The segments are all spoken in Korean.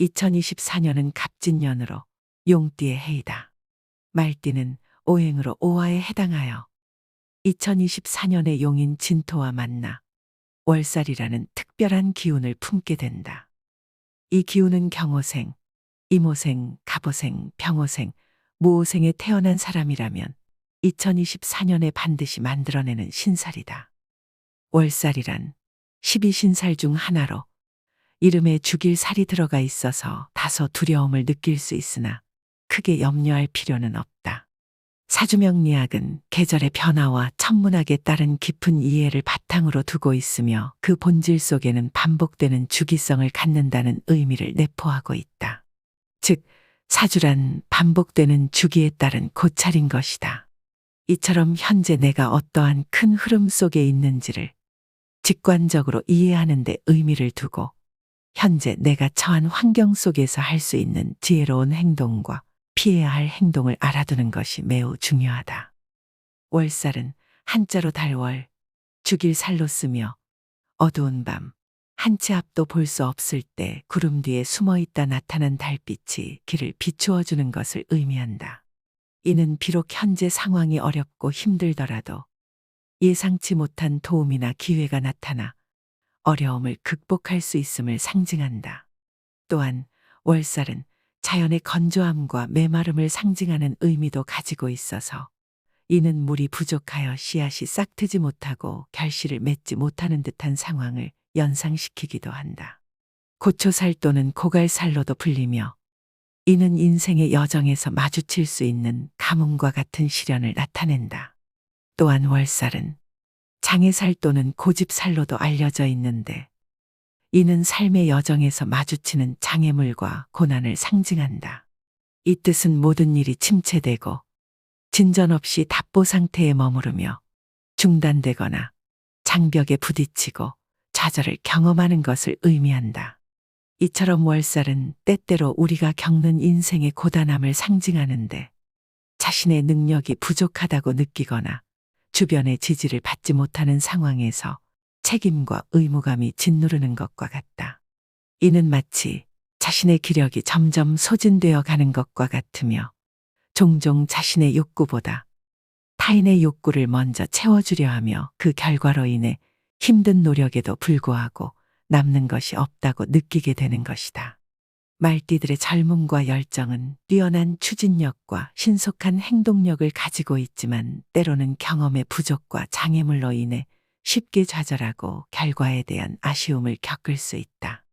2024년은 갑진년으로 용띠의 해이다. 말띠는 오행으로 오화에 해당하여 2024년의 용인 진토와 만나 월살이라는 특별한 기운을 품게 된다. 이 기운은 경호생, 이모생, 갑오생, 병호생, 무오생에 태어난 사람이라면 2024년에 반드시 만들어내는 신살이다. 월살이란 12신살 중 하나로 이름에 죽일 살이 들어가 있어서 다소 두려움을 느낄 수 있으나 크게 염려할 필요는 없다. 사주명리학은 계절의 변화와 천문학에 따른 깊은 이해를 바탕으로 두고 있으며 그 본질 속에는 반복되는 주기성을 갖는다는 의미를 내포하고 있다. 즉, 사주란 반복되는 주기에 따른 고찰인 것이다. 이처럼 현재 내가 어떠한 큰 흐름 속에 있는지를 직관적으로 이해하는 데 의미를 두고 현재 내가 처한 환경 속에서 할 수 있는 지혜로운 행동과 피해야 할 행동을 알아두는 것이 매우 중요하다. 월살은 한자로 달월, 죽일 살로 쓰며 어두운 밤, 한 치 앞도 볼 수 없을 때 구름 뒤에 숨어 있다 나타난 달빛이 길을 비추어 주는 것을 의미한다. 이는 비록 현재 상황이 어렵고 힘들더라도 예상치 못한 도움이나 기회가 나타나 어려움을 극복할 수 있음을 상징한다. 또한 월살은 자연의 건조함과 메마름을 상징하는 의미도 가지고 있어서 이는 물이 부족하여 씨앗이 싹트지 못하고 결실을 맺지 못하는 듯한 상황을 연상시키기도 한다. 고초살 또는 고갈살로도 불리며 이는 인생의 여정에서 마주칠 수 있는 가뭄과 같은 시련을 나타낸다. 또한 월살은 장애살 또는 고집살로도 알려져 있는데 이는 삶의 여정에서 마주치는 장애물과 고난을 상징한다. 이 뜻은 모든 일이 침체되고 진전 없이 답보 상태에 머무르며 중단되거나 장벽에 부딪히고 좌절을 경험하는 것을 의미한다. 이처럼 월살은 때때로 우리가 겪는 인생의 고단함을 상징하는데 자신의 능력이 부족하다고 느끼거나 주변의 지지를 받지 못하는 상황에서 책임과 의무감이 짓누르는 것과 같다. 이는 마치 자신의 기력이 점점 소진되어 가는 것과 같으며 종종 자신의 욕구보다 타인의 욕구를 먼저 채워주려 하며 그 결과로 인해 힘든 노력에도 불구하고 남는 것이 없다고 느끼게 되는 것이다. 말띠들의 젊음과 열정은 뛰어난 추진력과 신속한 행동력을 가지고 있지만 때로는 경험의 부족과 장애물로 인해 쉽게 좌절하고 결과에 대한 아쉬움을 겪을 수 있다.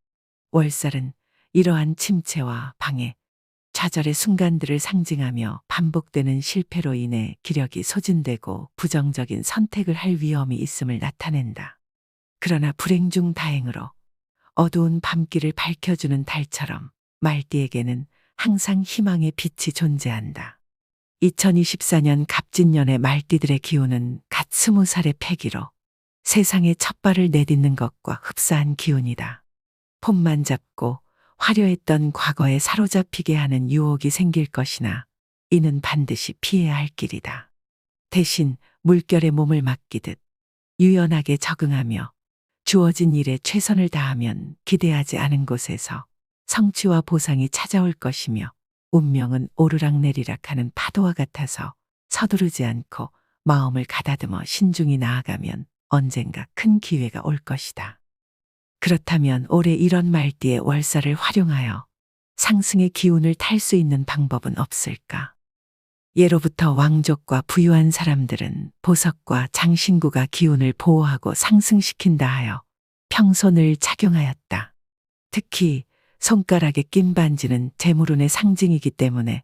월살은 이러한 침체와 방해, 좌절의 순간들을 상징하며 반복되는 실패로 인해 기력이 소진되고 부정적인 선택을 할 위험이 있음을 나타낸다. 그러나 불행 중 다행으로 어두운 밤길을 밝혀주는 달처럼 말띠에게는 항상 희망의 빛이 존재한다. 2024년 갑진년의 말띠들의 기운은 갓 스무 살의 패기로 세상에 첫 발을 내딛는 것과 흡사한 기운이다. 폼만 잡고 화려했던 과거에 사로잡히게 하는 유혹이 생길 것이나 이는 반드시 피해야 할 길이다. 대신 물결에 몸을 맡기듯 유연하게 적응하며 주어진 일에 최선을 다하면 기대하지 않은 곳에서 성취와 보상이 찾아올 것이며 운명은 오르락내리락 하는 파도와 같아서 서두르지 않고 마음을 가다듬어 신중히 나아가면 언젠가 큰 기회가 올 것이다. 그렇다면 올해 이런 말띠의 월살을 활용하여 상승의 기운을 탈 수 있는 방법은 없을까? 예로부터 왕족과 부유한 사람들은 보석과 장신구가 기운을 보호하고 상승시킨다 하여 늘 착용하였다. 특히 손가락에 낀 반지는 재물운의 상징이기 때문에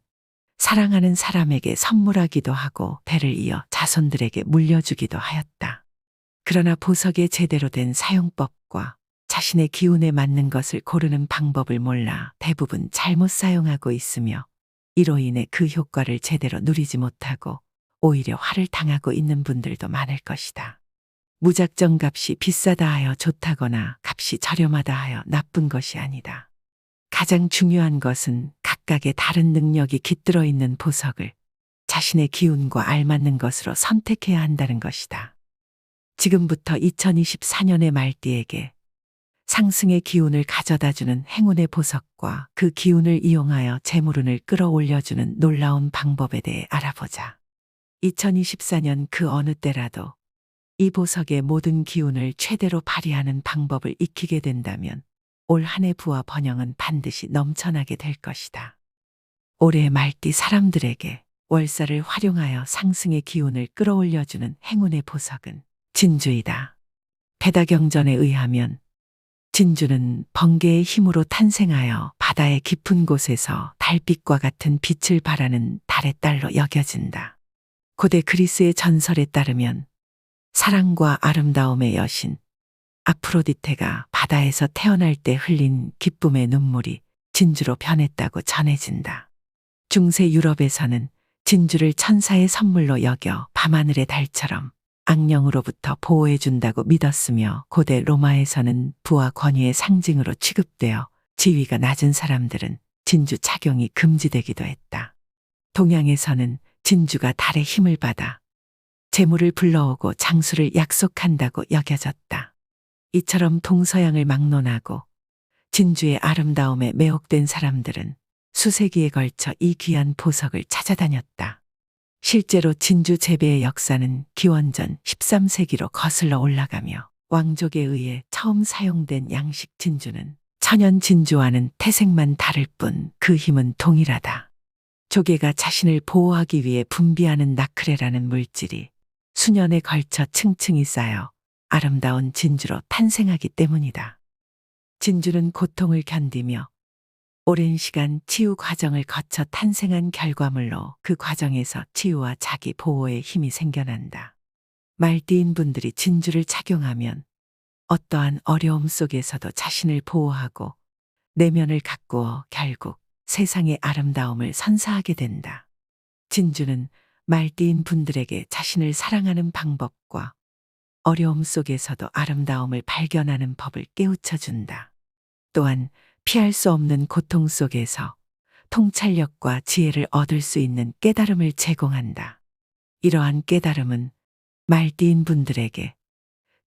사랑하는 사람에게 선물하기도 하고 배를 이어 자손들에게 물려주기도 하였다. 그러나 보석의 제대로 된 사용법과 자신의 기운에 맞는 것을 고르는 방법을 몰라 대부분 잘못 사용하고 있으며 이로 인해 그 효과를 제대로 누리지 못하고 오히려 화를 당하고 있는 분들도 많을 것이다. 무작정 값이 비싸다 하여 좋다거나 값이 저렴하다 하여 나쁜 것이 아니다. 가장 중요한 것은 각각의 다른 능력이 깃들어 있는 보석을 자신의 기운과 알맞는 것으로 선택해야 한다는 것이다. 지금부터 2024년의 말띠에게 상승의 기운을 가져다 주는 행운의 보석과 그 기운을 이용하여 재물운을 끌어올려주는 놀라운 방법에 대해 알아보자. 2024년 그 어느 때라도 이 보석의 모든 기운을 최대로 발휘하는 방법을 익히게 된다면 올 한해 부와 번영은 반드시 넘쳐나게 될 것이다. 올해 말띠 사람들에게 월사를 활용하여 상승의 기운을 끌어올려주는 행운의 보석은 진주이다. 배다경전에 의하면 진주는 번개의 힘으로 탄생하여 바다의 깊은 곳에서 달빛과 같은 빛을 발하는 달의 딸로 여겨진다. 고대 그리스의 전설에 따르면 사랑과 아름다움의 여신 아프로디테가 바다에서 태어날 때 흘린 기쁨의 눈물이 진주로 변했다고 전해진다. 중세 유럽에서는 진주를 천사의 선물로 여겨 밤하늘의 달처럼 악령으로부터 보호해준다고 믿었으며 고대 로마에서는 부와 권위의 상징으로 취급되어 지위가 낮은 사람들은 진주 착용이 금지되기도 했다. 동양에서는 진주가 달의 힘을 받아 재물을 불러오고 장수를 약속한다고 여겨졌다. 이처럼 동서양을 막론하고 진주의 아름다움에 매혹된 사람들은 수세기에 걸쳐 이 귀한 보석을 찾아다녔다. 실제로 진주 재배의 역사는 기원전 13세기로 거슬러 올라가며 왕족에 의해 처음 사용된 양식 진주는 천연 진주와는 태색만 다를 뿐 그 힘은 동일하다. 조개가 자신을 보호하기 위해 분비하는 나크레라는 물질이 수년에 걸쳐 층층이 쌓여 아름다운 진주로 탄생하기 때문이다. 진주는 고통을 견디며 오랜 시간 치유 과정을 거쳐 탄생한 결과물로 그 과정에서 치유와 자기 보호의 힘이 생겨난다. 말띠인 분들이 진주를 착용하면 어떠한 어려움 속에서도 자신을 보호하고 내면을 가꾸어 결국 세상의 아름다움을 선사하게 된다. 진주는 말띠인 분들에게 자신을 사랑하는 방법과 어려움 속에서도 아름다움을 발견하는 법을 깨우쳐 준다. 또한 피할 수 없는 고통 속에서 통찰력과 지혜를 얻을 수 있는 깨달음을 제공한다. 이러한 깨달음은 말띠인 분들에게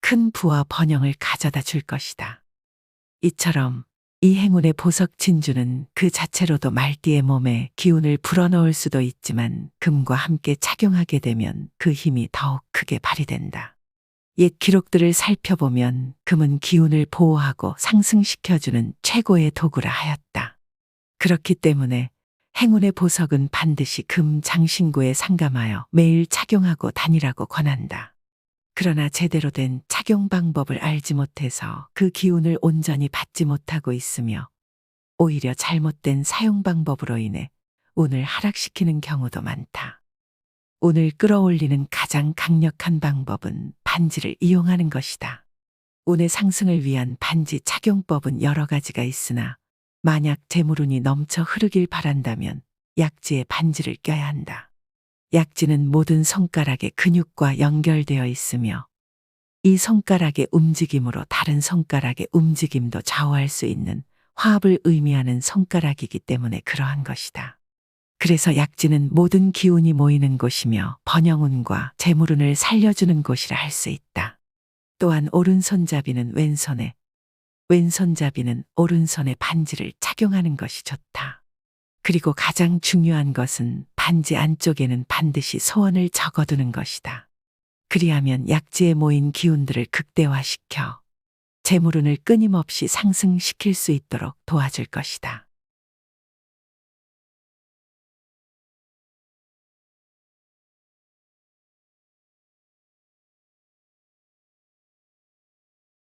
큰 부와 번영을 가져다 줄 것이다. 이처럼 이 행운의 보석 진주는 그 자체로도 말띠의 몸에 기운을 불어넣을 수도 있지만 금과 함께 착용하게 되면 그 힘이 더욱 크게 발휘된다. 옛 기록들을 살펴보면 금은 기운을 보호하고 상승시켜주는 최고의 도구라 하였다. 그렇기 때문에 행운의 보석은 반드시 금 장신구에 상감하여 매일 착용하고 다니라고 권한다. 그러나 제대로 된 착용 방법을 알지 못해서 그 기운을 온전히 받지 못하고 있으며 오히려 잘못된 사용 방법으로 인해 운을 하락시키는 경우도 많다. 운을 끌어올리는 가장 강력한 방법은 반지를 이용하는 것이다. 운의 상승을 위한 반지 착용법은 여러 가지가 있으나 만약 재물운이 넘쳐 흐르길 바란다면 약지에 반지를 껴야 한다. 약지는 모든 손가락의 근육과 연결되어 있으며 이 손가락의 움직임으로 다른 손가락의 움직임도 좌우할 수 있는 화합을 의미하는 손가락이기 때문에 그러한 것이다. 그래서 약지는 모든 기운이 모이는 곳이며 번영운과 재물운을 살려주는 곳이라 할 수 있다. 또한 오른손잡이는 왼손에, 왼손잡이는 오른손에 반지를 착용하는 것이 좋다. 그리고 가장 중요한 것은 반지 안쪽에는 반드시 소원을 적어두는 것이다. 그리하면 약지에 모인 기운들을 극대화시켜 재물운을 끊임없이 상승시킬 수 있도록 도와줄 것이다.